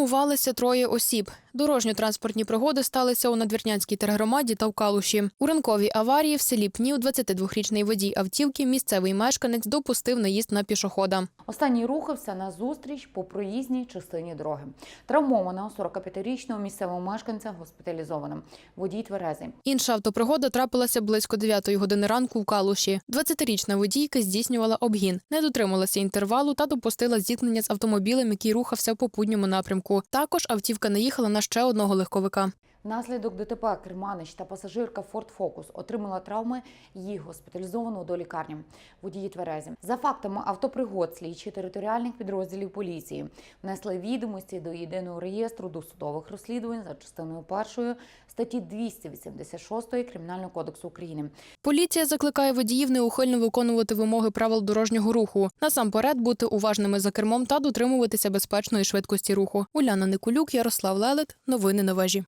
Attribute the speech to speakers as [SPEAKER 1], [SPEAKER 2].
[SPEAKER 1] Травмувалися троє осіб. Дорожньо-транспортні пригоди сталися у Надвірнянській тергромаді та в Калуші. У ранковій аварії в селі Пнів 22-річний водій автівки, місцевий мешканець, допустив наїзд на пішохода.
[SPEAKER 2] Останній рухався на зустріч по проїзній частині дороги. Травмованого 45-річного місцевого мешканця госпіталізовано. Водій тверезий.
[SPEAKER 1] Інша автопригода трапилася близько 9 години ранку в Калуші. 20-річна водійка здійснювала обгін, не дотрималася інтервалу та допустила зіткнення з автомобілем, який рухався в попутньому напрямку. Також автівка наїхала на ще одного легковика.
[SPEAKER 2] Внаслідок ДТП Керманич та пасажирка Ford Focus отримала травми. Їх госпіталізовано до лікарні. Водії тверезі. За фактами автопригод слідчі територіальних підрозділів поліції внесли відомості до єдиного реєстру досудових розслідувань за частиною першої статті 286 Кримінального кодексу України.
[SPEAKER 1] Поліція закликає водіїв неухильно виконувати вимоги правил дорожнього руху. Насамперед бути уважними за кермом та дотримуватися безпечної швидкості руху. Уляна Никулюк, Ярослав Лелет. Новини на вежі.